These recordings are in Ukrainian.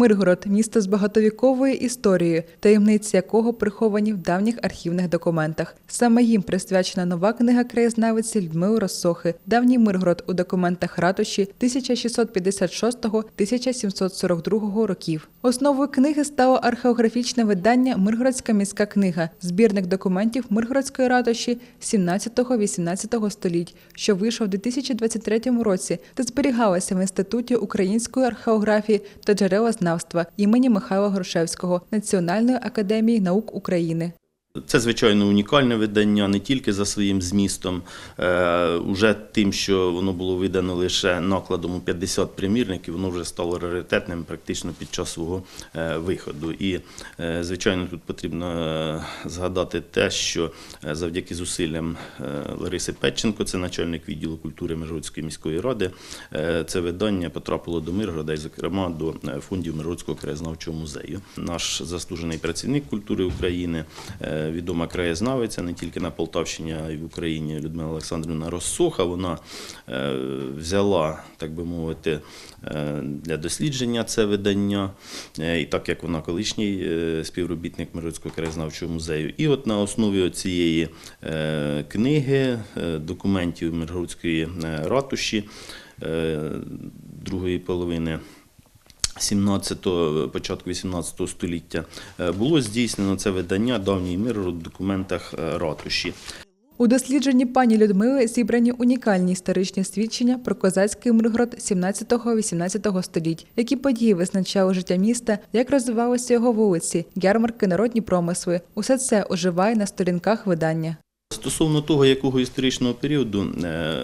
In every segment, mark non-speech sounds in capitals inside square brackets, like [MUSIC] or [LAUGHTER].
Миргород місто з багатовіковою історією, таємниці якого приховані в давніх архівних документах. Саме їм присвячена нова книга краєзнавиці Людмили Росохи Давній Миргород у документах ратуші 1656-1742 років. Основою книги стало археографічне видання Миргородська міська книга, збірник документів Миргородської ратуші 17-18 століть, що вийшов у 2023 році та зберігалася в Інституті української археографії та джерелознавства імені Михайла Грушевського Національної академії наук України. Це звичайно унікальне видання не тільки за своїм змістом, е, уже тим, що воно було видано лише накладом у 50 примірників, воно вже стало раритетним практично під час свого е, виходу. І, е, звичайно, тут потрібно згадати те, що завдяки зусиллям Лариси Петченко, це начальник відділу культури Миргородської міської ради, це видання потрапило до Миргорода і, зокрема, до фондів Миргородського краєзнавчого музею. Наш заслужений працівник культури України. Відома краєзнавиця не тільки на Полтавщині, а й в Україні Людмила Олександрівна Розсоха. Вона е, взяла, так би мовити, е, для дослідження це видання, Е, і так як вона колишній співробітник Миргородського краєзнавчого музею. І от на основі цієї книги, документів Миргородської ратуші другої половини 17-го, початку 18 століття е, було здійснено це видання Давній мир у документах е, ратуші. У дослідженні пані Людмили зібрані унікальні історичні свідчення про козацький Миргород 17-18 століть, які події визначали життя міста, як розвивалися його вулиці, ярмарки, народні промисли. Усе це оживає на сторінках видання. Стосовно того, якого історичного періоду е,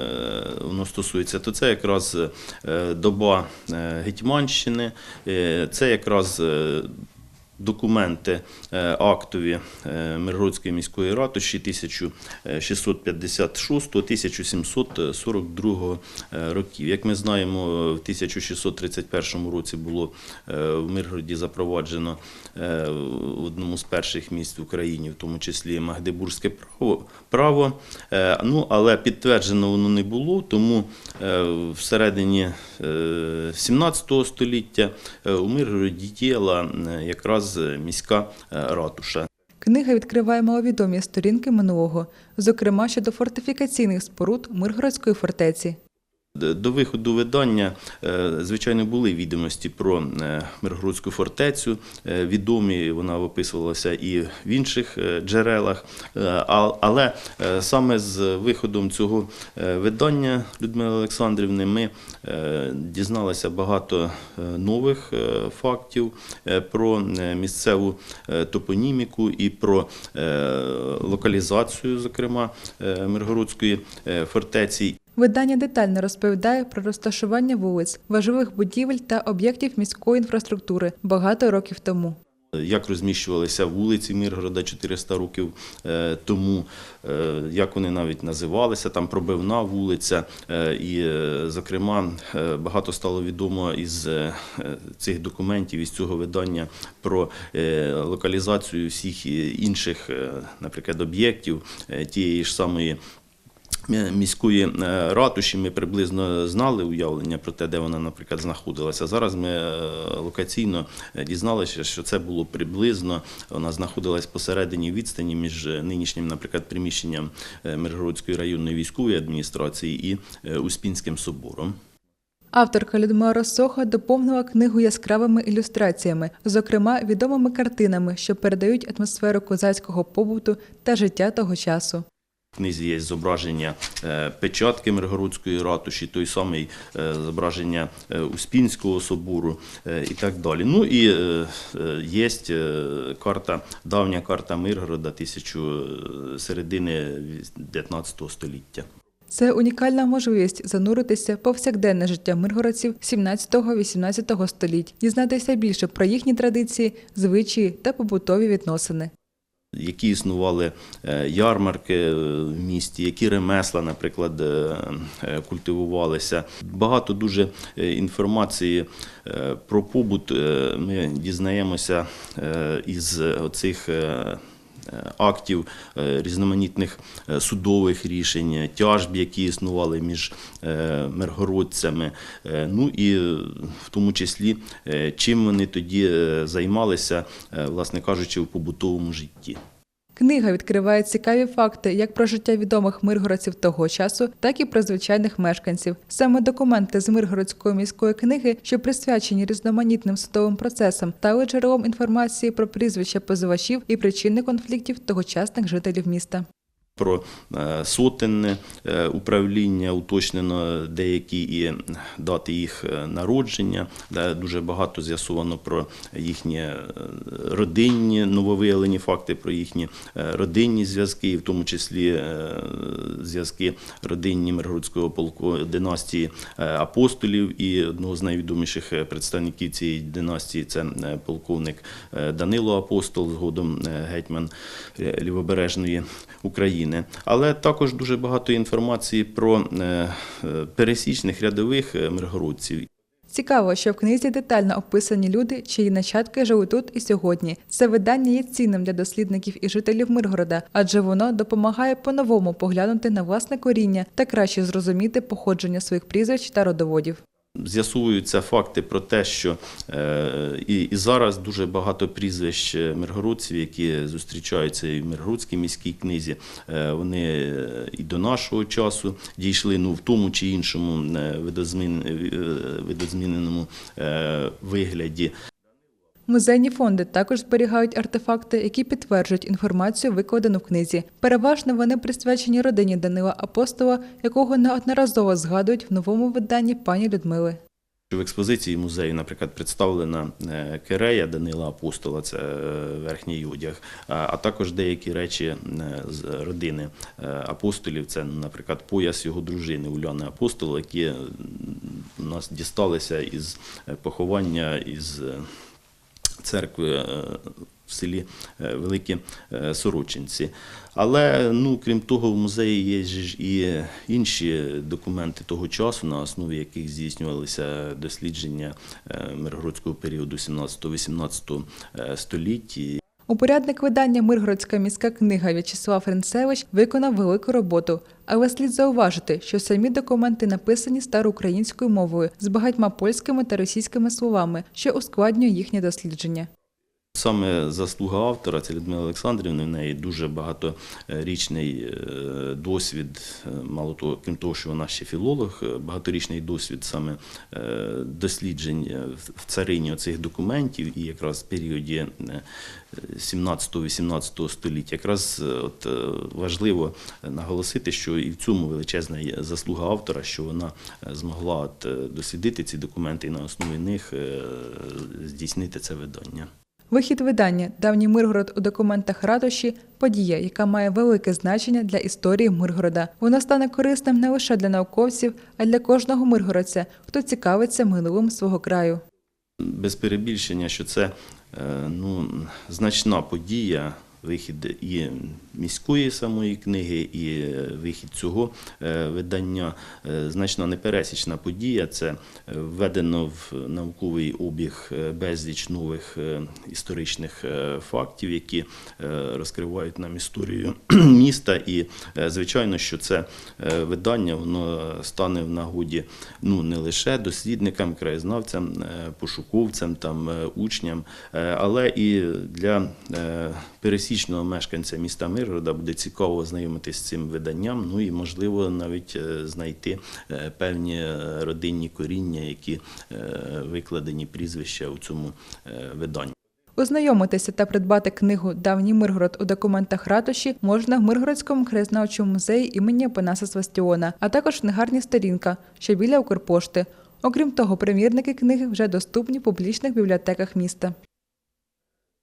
воно стосується, то це якраз е, доба е, Гетьманщини, це якраз документи е, актові е, Миргородської міської ратуші 1656-1742 е, років. Як ми знаємо, в 1631 році було в Миргороді запроваджено в одному з перших міст в Україні, в тому числі Магдебурзьке право. право. Ну, але підтверджено воно не було, тому всередині е, 17 століття у Миргороді діяла е, якраз міська е, ратуша. Книга відкриває маловідомі сторінки минулого, зокрема щодо фортифікаційних споруд Миргородської фортеці. До виходу видання, е, звичайно, були відомості про е, Миргородську фортецю. Е, Відомі вона описувалася і в інших джерелах. Але саме з виходом цього видання Людмили Олександрівни ми дізналися багато нових фактів про місцеву топоніміку і про локалізацію, зокрема, Миргородської фортеці. Видання детально розповідає про розташування вулиць, важливих будівель та об'єктів міської інфраструктури багато років тому. Як розміщувалися вулиці Миргорода 400 років е, тому, е, як вони навіть називалися, там пробивна вулиця. Е, І, зокрема, багато стало відомо із цих документів, із цього видання про локалізацію всіх інших, наприклад, об'єктів тієї ж самої. Е, Міської е, ратуші ми приблизно знали уявлення про те, де вона, наприклад, знаходилася. Зараз ми е, локаційно дізналися, що це було приблизно. Вона знаходилась посередині відстані між нинішнім, наприклад, приміщенням Миргородської районної військової адміністрації і Успінським собором. Авторка Людмила Росоха доповнила книгу яскравими ілюстраціями, зокрема відомими картинами, що передають атмосферу козацького побуту та життя того часу. Книзі є зображення е, печатки Миргородської ратуші, той самий е, зображення е, Успінського собору і так далі. Ну і є карта, давня карта Миргорода тисячу середини 19 століття. Це унікальна можливість зануритися повсякденне життя миргородців 17-18 століть, дізнатися більше про їхні традиції, звичаї та побутові відносини. Які існували е, ярмарки е, в місті, які ремесла, наприклад, е, культивувалися. Багато дуже інформації про побут ми дізнаємося із оцих актів, е, різноманітних е, судових рішень, тяжб, які існували між е, миргородцями. Е, Ну і е, в тому числі, е, чим вони тоді е, займалися, е, власне кажучи, в побутовому житті. Книга відкриває цікаві факти як про життя відомих миргородців того часу, так і про звичайних мешканців. Саме документи з Миргородської міської книги, що присвячені різноманітним судовим процесам, стали джерелом інформації про прізвища позивачів і причини конфліктів тогочасних жителів міста. Про е, сотенне е, управління уточнено деякі і дати їх е, народження. Дуже багато з'ясовано про їхні родинні нововиявлені факти, про їхні родинні зв'язки, в тому числі зв'язки родинні Миргородського полку династії апостолів. І одного з найвідоміших представників цієї династії це полковник Данило Апостол, згодом гетьман лівобережної України. Але також дуже багато інформації про е, е, пересічних рядових е, миргородців. Цікаво, що в книзі детально описані люди, чиї нащадки живуть тут і сьогодні. Це видання є цінним для дослідників і жителів Миргорода, адже воно допомагає по-новому поглянути на власне коріння та краще зрозуміти походження своїх прізвищ та родоводів. З'ясовуються факти про те, що е, і, і зараз дуже багато прізвищ е, миргородців, які зустрічаються і в Миргородській міській книзі, е, вони і до нашого часу дійшли ну, в тому чи іншому видозмін, видозміненому вигляді. Музейні фонди також зберігають артефакти, які підтверджують інформацію, викладену в книзі. Переважно вони присвячені родині Данила Апостола, якого неодноразово згадують в новому виданні пані Людмили. В експозиції музею, наприклад, представлена е, керея Данила Апостола, це е, верхній одяг, а також деякі речі е, з родини апостолів. Це, наприклад, пояс його дружини Уляни Апостола, які у нас дісталися із поховання із церкви е, в селі е, Великі е, Сорочинці. Але ну, крім того, в музеї є ж і інші документи того часу, на основі яких здійснювалися дослідження миргородського періоду 17-18 століття. Упорядник видання Миргородська міська книга В'ячеслав Ренцевич виконав велику роботу, але слід зауважити, що самі документи написані староукраїнською мовою з багатьма польськими та російськими словами, що ускладнює їхнє дослідження. Саме заслуга автора, це Людмила Олександрівна, в неї дуже багаторічний е, досвід, е, мало того, крім того, що вона ще філолог, е, багаторічний досвід саме досліджень в- царині цих документів і якраз в періоді е, 17-18 століття. Якраз от, важливо наголосити, що і в цьому величезна заслуга автора, що вона змогла от, дослідити ці документи і на основі них здійснити це видання. Вихід видання Давній Миргород у документах ратуші подія, яка має велике значення для історії Миргорода. Вона стане корисним не лише для науковців, а й для кожного миргородця, хто цікавиться минулим свого краю. без перебільшення, що це е, ну, значна подія, вихід і міської самої книги, і е, вихід цього е, видання, Е, значна непересічна подія. Це введено в науковий обіг безліч нових історичних фактів, які розкривають нам історію [CLEARS THROAT] міста. І, звичайно, що це видання воно стане в нагоді ну, не лише дослідникам, краєзнавцям, пошуковцям, там, учням, але і для е, пересічного мешканця міста Миргорода буде цікаво знайомитися з цим виданням, ну і можливо навіть е, знайти е, певні е, родинні коріння, які викладені прізвища у цьому виданні. Ознайомитися та придбати книгу Давній Миргород у документах ратуші можна в Миргородському краєзнавчому музеї імені Панаса Свастіона, а також книгарні сторінка, що біля Укрпошти. Окрім того, примірники книги вже доступні в публічних бібліотеках міста.